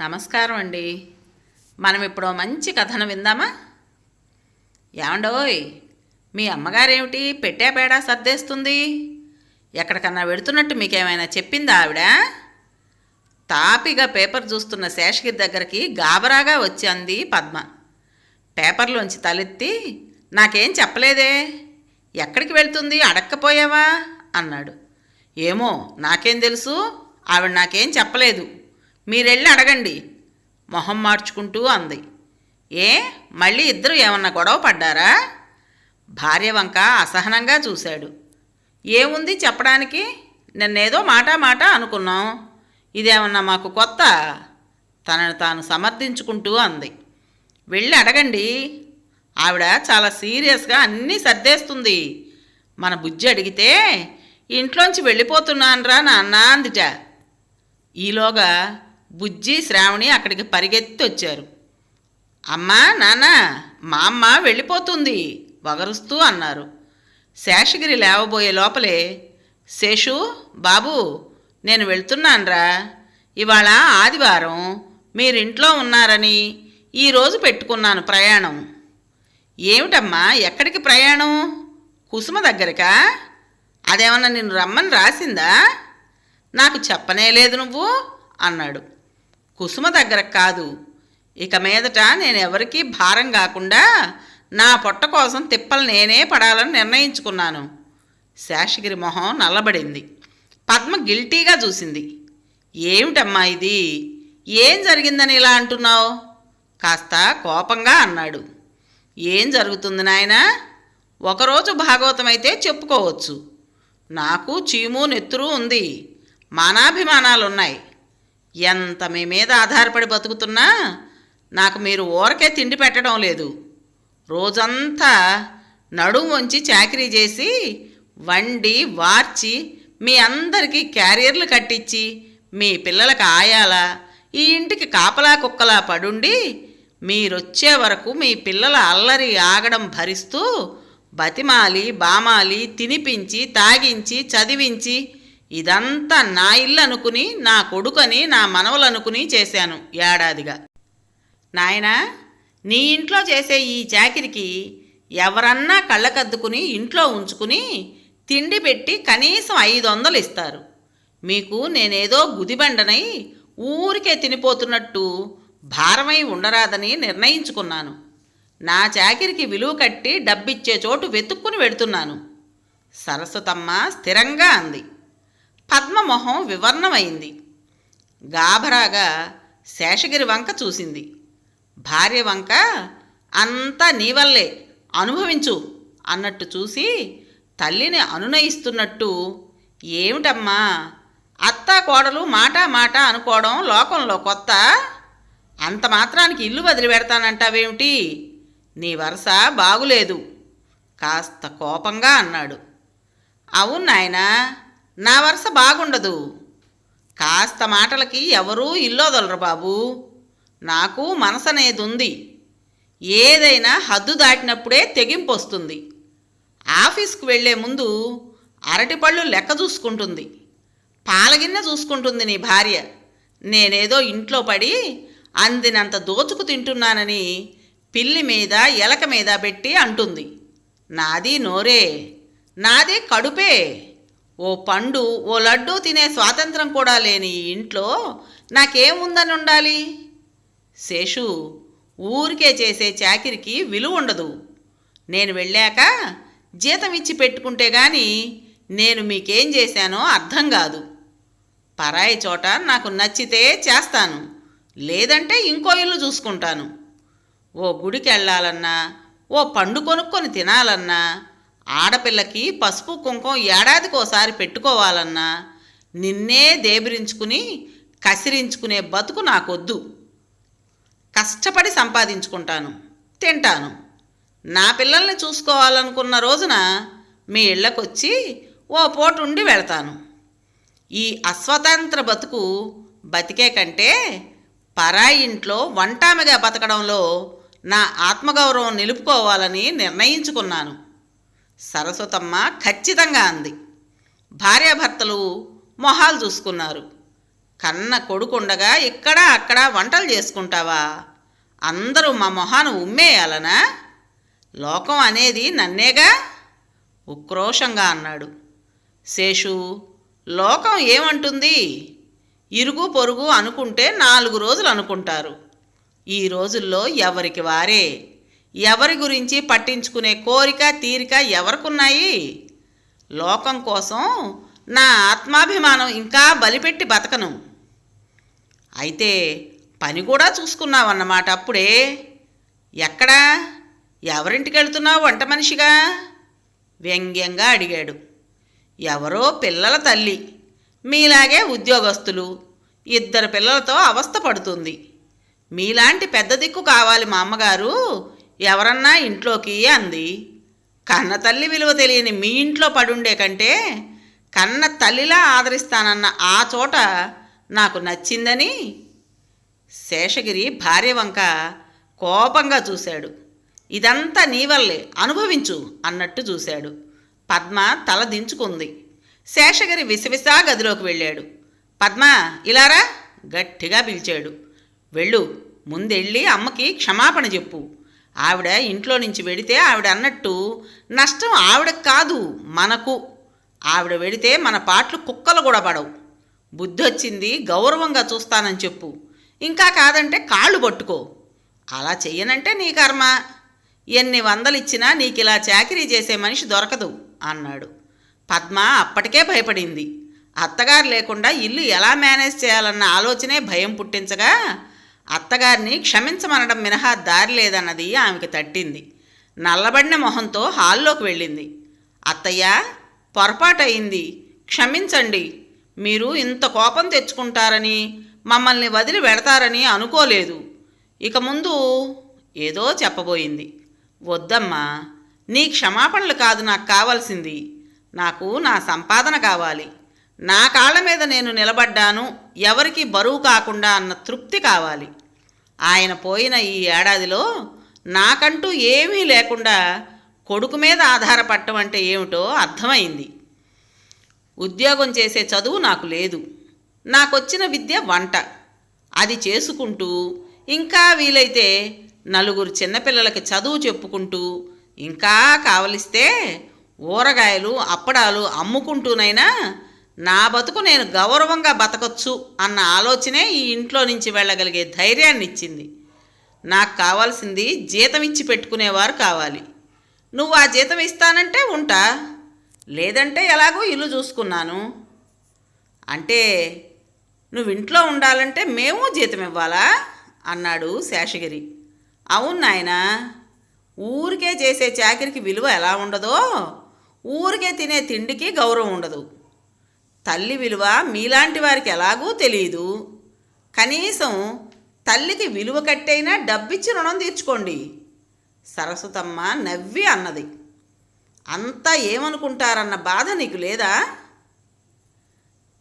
నమస్కారం అండి. మనం ఇప్పుడు మంచి కథను విందామా? ఏమండోయ్ మీ అమ్మగారేమిటి పెట్టే పేడా సర్దేస్తుంది? ఎక్కడికన్నా వెడుతున్నట్టు మీకేమైనా చెప్పిందా ఆవిడ? తాపిగా పేపర్ చూస్తున్న శేషగిరి దగ్గరికి గాబరాగా వచ్చింది పద్మ. పేపర్లోంచి తలెత్తి నాకేం చెప్పలేదే? ఎక్కడికి వెళ్తుంది? అడక్కపోయావా? అన్నాడు. ఏమో నాకేం తెలుసు? ఆవిడ నాకేం చెప్పలేదు. మీరెళ్ళి అడగండి. మొహం మార్చుకుంటూ అంది. ఏ? మళ్ళీ ఇద్దరు ఏమన్నా గొడవ పడ్డారా? భార్య వంక అసహనంగా చూశాడు. ఏముంది చెప్పడానికి? నిన్నేదో మాట మాట అనుకున్నాం. ఇదేమన్నా మాకు కొత్త? తనను తాను సమర్థించుకుంటూ అంది. వెళ్ళి అడగండి. ఆవిడ చాలా సీరియస్గా అన్నీ సర్దేస్తుంది. మన బుజ్జి అడిగితే ఇంట్లోంచి వెళ్ళిపోతున్నానరా నాన్న అందిట. ఈలోగా బుజ్జి శ్రావణి అక్కడికి పరిగెత్తి వచ్చారు అమ్మా నాన్న మా అమ్మ వెళ్ళిపోతుంది వగరుస్తూ అన్నారు. శేషగిరి లేవబోయే లోపలే శేషు బాబు నేను వెళ్తున్నానరా. ఇవాళ ఆదివారం మీరింట్లో ఉన్నారని ఈరోజు పెట్టుకున్నాను ప్రయాణం. ఏమిటమ్మా ఎక్కడికి ప్రయాణం? కుసుమ దగ్గరకా? అదేమన్నా నిన్ను రమ్మని రాసిందా? నాకు చెప్పనే లేదు నువ్వు అన్నాడు. కుసుమ దగ్గర కాదు. ఇక మీదట నేను ఎవరికీ భారం కాకుండా నా పొట్ట కోసం తిప్పలు నేనే పడాలని నిర్ణయించుకున్నాను. శేషగిరి మొహం నల్లబడింది. పద్మ గిల్టీగా చూసింది. ఏమిటమ్మా ఇది? ఏం జరిగిందని ఇలా అంటున్నావు? కాస్త కోపంగా అన్నాడు. ఏం జరుగుతుంది నాయన? ఒకరోజు భాగవతం అయితే చెప్పుకోవచ్చు. నాకు చీము నెత్తురు ఉంది. మానాభిమానాలున్నాయి. ఎంత మీ మీద ఆధారపడి బతుకుతున్నా నాకు మీరు ఊరకే తిండి పెట్టడం లేదు. రోజంతా నడుము వంచి చాకరీ చేసి వండి వార్చి మీ అందరికీ క్యారియర్లు కట్టించి మీ పిల్లలకు ఆయాలా ఈ ఇంటికి కాపలా కుక్కలా పడుండి మీరొచ్చే వరకు మీ పిల్లల అల్లరి ఆగడం భరిస్తూ బతిమాలి బామాలి తినిపించి తాగించి చదివించి ఇదంతా నా ఇల్లు అనుకుని నా కొడుకని నా మనవలు అనుకుని చేశాను ఏడాదిగా. నాయనా నీ ఇంట్లో చేసే ఈ చాకిరికి ఎవరన్నా కళ్ళకద్దుకుని ఇంట్లో ఉంచుకుని తిండి పెట్టి కనీసం ఐదు వందలు ఇస్తారు. మీకు నేనేదో గుదిబండనై ఊరికే తినిపోతున్నట్టు భారమై ఉండరాదని నిర్ణయించుకున్నాను. నా చాకిరికి విలువ కట్టి డబ్బిచ్చే చోటు వెతుక్కుని వెడుతున్నాను. సరస్వతమ్మ స్థిరంగా అంది. పద్మమొహం వివర్ణమైంది. గాభరాగా శేషగిరి వంక చూసింది. భార్య వంక అంతా నీ వల్లే అనుభవించు అన్నట్టు చూసి తల్లిని అనునయిస్తున్నట్టు ఏమిటమ్మా అత్త కోడలు మాట మాట అనుకోవడం లోకంలో కొత్త? అంత మాత్రానికి ఇల్లు వదిలి పెడతానంటావేమిటి? నీ వరుస బాగులేదు కాస్త కోపంగా అన్నాడు. అవును నాయనా నా వరుస బాగుండదు. కాస్త మాటలకి ఎవరూ ఇల్లోదలరు బాబు. నాకు మనసనేది ఉంది ఏదైనా హద్దు దాటినప్పుడే తెగింపు వస్తుంది ఆఫీస్కి వెళ్ళే ముందు అరటిపళ్ళు లెక్క చూసుకుంటుంది. పాలగిన్నె చూసుకుంటుంది నీ భార్య. నేనేదో ఇంట్లో పడి అందినంత దోచుకు తింటున్నానని పిల్లి మీద ఎలక మీద పెట్టి అంటుంది. నాది నోరే. నాది కడుపే. ఓ పండు ఓ లడ్డు తినే స్వాతంత్రం కూడా లేని ఈ ఇంట్లో నాకేముందని ఉండాలి శేషు ఊరికే చేసే చాకిరికి విలువ ఉండదు. నేను వెళ్ళాక జీతం ఇచ్చి పెట్టుకుంటే గాని నేను మీకేం చేశానో అర్థం కాదు. పరాయి చోట నాకు నచ్చితే చేస్తాను లేదంటే ఇంకో ఇల్లు చూసుకుంటాను. ఓ గుడికి వెళ్ళాలన్నా ఓ పండు కొనుక్కొని తినాలన్నా ఆడపిల్లకి పసుపు కుంకుమ ఏడాదికోసారి పెట్టుకోవాలన్నా నిన్నే దేబిరించుకుని కసిరించుకునే బతుకు నాకొద్దు. కష్టపడి సంపాదించుకుంటాను తింటాను. నా పిల్లల్ని చూసుకోవాలనుకున్న రోజున మీ ఇళ్ళకొచ్చి ఓ పూట ఉండి వెళ్తాను. ఈ అస్వతంత్ర బతుకు బతికే కంటే పరాయి ఇంట్లో వంటామిగా బతకడంలో నా ఆత్మగౌరవం నిలుపుకోవాలని నిర్ణయించుకున్నాను. సరస్వతమ్మ ఖచ్చితంగా అంది. భార్యాభర్తలు మొహాలు చూసుకున్నారు. కన్న కొడుకుండగా ఇక్కడ అక్కడ వంటలు చేసుకుంటావా? అందరూ మా మొహాను ఉమ్మేయాలనా? లోకం అనేది నన్నేగా? ఉక్రోషంగా అన్నాడు. శేషు లోకం ఏమంటుంది? ఇరుగు పొరుగు అనుకుంటే నాలుగు రోజులు అనుకుంటారు. ఈ రోజుల్లో ఎవరికి వారే? ఎవరి గురించి పట్టించుకునే కోరిక తీరిక ఎవరికున్నాయి? లోకం కోసం నా ఆత్మాభిమానం ఇంకా బలిపెట్టి బతకను. అయితే పని కూడా చూసుకున్నావన్నమాట అప్పుడే. ఎక్కడా? ఎవరింటికి వెళ్తున్నావు వంట మనిషిగా? వ్యంగ్యంగా అడిగాడు. ఎవరో పిల్లల తల్లి. మీలాగే ఉద్యోగస్తులు. ఇద్దరు పిల్లలతో అవస్థ పడుతుంది. మీలాంటి పెద్ద దిక్కు కావాలి మా అమ్మగారు. ఎవరన్నా ఇంట్లోకి అంది. కన్న తల్లి విలువ తెలియని మీ ఇంట్లో పడుండే కంటే కన్న తల్లిలా ఆదరిస్తానన్న ఆ చోట నాకు నచ్చిందని శేషగిరి భార్య వంక కోపంగా చూశాడు. ఇదంతా నీ వల్లే అనుభవించు అన్నట్టు చూశాడు. పద్మ తల దించుకుంది. శేషగిరి విసవిసా గదిలోకి వెళ్ళాడు. పద్మ ఇలారా? గట్టిగా పిలిచాడు. వెళ్ళు ముందెళ్ళి అమ్మకి క్షమాపణ చెప్పు. ఆవిడ ఇంట్లో నుంచి వెడితే ఆవిడ అన్నట్టు నష్టం ఆవిడకు కాదు మనకు. ఆవిడ వెడితే మన పాటలు కుక్కలు కూడా పడవు. బుద్ధి వచ్చింది గౌరవంగా చూస్తానని చెప్పు. ఇంకా కాదంటే కాళ్ళు పట్టుకో. అలా చెయ్యనంటే నీ కర్మ. ఎన్ని వందలిచ్చినా నీకు ఇలా చాకరీ చేసే మనిషి దొరకదు అన్నాడు. పద్మ అప్పటికే భయపడింది. అత్తగారు లేకుండా ఇల్లు ఎలా మేనేజ్ చేయాలన్న ఆలోచనే భయం పుట్టించగా అత్తగారిని క్షమించమనడం మినహా దారి లేదన్నది ఆమెకి తట్టింది. నల్లబడిన మొహంతో హాల్లోకి వెళ్ళింది. అత్తయ్య పొరపాటయింది. క్షమించండి. మీరు ఇంత కోపం తెచ్చుకుంటారని మమ్మల్ని వదిలి వెడతారని అనుకోలేదు. ఇక ముందు ఏదో చెప్పబోయింది. వద్దమ్మా నీ క్షమాపణలు కాదు నాకు కావాల్సింది. నాకు నా సంపాదన కావాలి. నా కాళ్ళ మీద నేను నిలబడ్డాను ఎవరికి బరువు కాకుండా అన్న తృప్తి కావాలి. ఆయన పోయిన ఈ ఏడాదిలో నాకంటూ ఏమీ లేకుండా కొడుకు మీద ఆధారపడటం అంటే ఏమిటో అర్థమైంది. ఉద్యోగం చేసే చదువు నాకు లేదు. నాకొచ్చిన విద్య వంట. అది చేసుకుంటూ ఇంకా వీలైతే నలుగురు చిన్నపిల్లలకి చదువు చెప్పుకుంటూ ఇంకా కావలిస్తే ఊరగాయలు అప్పడాలు అమ్ముకుంటూనైనా నా బతుకు నేను గౌరవంగా బతకొచ్చు అన్న ఆలోచనే ఈ ఇంట్లో నుంచి వెళ్ళగలిగే ధైర్యాన్ని ఇచ్చింది నాకు కావాల్సింది జీతం ఇచ్చి పెట్టుకునేవారు కావాలి. నువ్వు ఆ జీతం ఇస్తానంటే ఉంటా. లేదంటే ఎలాగో ఇల్లు చూసుకున్నాను. అంటే నువ్వు ఇంట్లో ఉండాలంటే మేము జీతం ఇవ్వాలా? అన్నాడు శేషగిరి. అవును నాయనా ఊరికే చేసే చాకరికి విలువ ఎలా ఉండదో ఊరికే తినే తిండికి గౌరవం ఉండదు. తల్లి విలువ మీలాంటి వారికి ఎలాగూ తెలియదు కనీసం తల్లికి విలువ కట్టైనా డబ్బిచ్చి రుణం తీర్చుకోండి. సరస్వతమ్మ నవ్వి అన్నది. అంతా ఏమనుకుంటారన్న బాధ నీకు లేదా?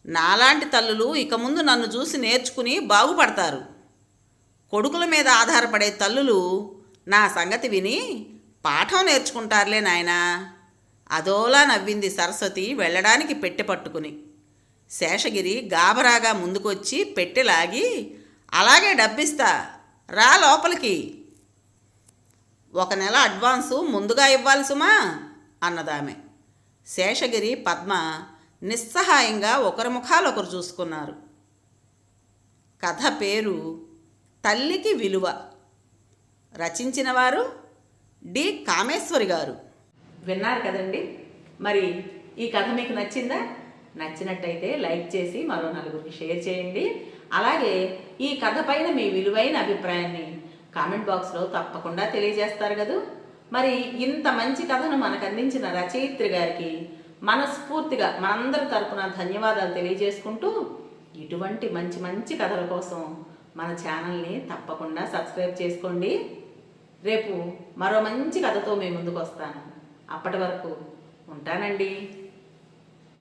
నాలాంటి తల్లులు ఇక ముందు నన్ను చూసి నేర్చుకుని బాగుపడతారు. కొడుకుల మీద ఆధారపడే తల్లులు నా సంగతి విని పాఠం నేర్చుకుంటారులే నాయనా. అదోలా నవ్వింది సరస్వతి వెళ్ళడానికి పెట్టె పట్టుకుని. శేషగిరి గాబరాగా ముందుకొచ్చి పెట్టెలాగి అలాగే డబ్బిస్తా రా లోపలికి. ఒక నెల అడ్వాన్సు ముందుగా ఇవ్వాలి సుమా అన్నదామె. శేషగిరి పద్మ నిస్సహాయంగా ఒకరి ముఖాలు ఒకరు చూసుకున్నారు. కథ పేరు తల్లికి విలువ. రచించిన వారు డి కామేశ్వరి గారు. విన్నారు కదండి. మరి ఈ కథ మీకు నచ్చిందా? నచ్చినట్టయితే లైక్ చేసి మరో నలుగురికి షేర్ చేయండి. అలాగే ఈ కథ పైన మీ విలువైన అభిప్రాయాన్ని కామెంట్ బాక్స్లో తప్పకుండా తెలియజేస్తారు కదూ. మరి ఇంత మంచి కథను మనకు అందించిన రచయిత్రి గారికి మనస్ఫూర్తిగా మనందరి తరపున ధన్యవాదాలు తెలియజేసుకుంటూ ఇటువంటి మంచి మంచి కథల కోసం మన ఛానల్ని తప్పకుండా సబ్స్క్రైబ్ చేసుకోండి. రేపు మరో మంచి కథతో మీ ముందుకు వస్తాను. అప్పటి వరకు ఉంటానండి.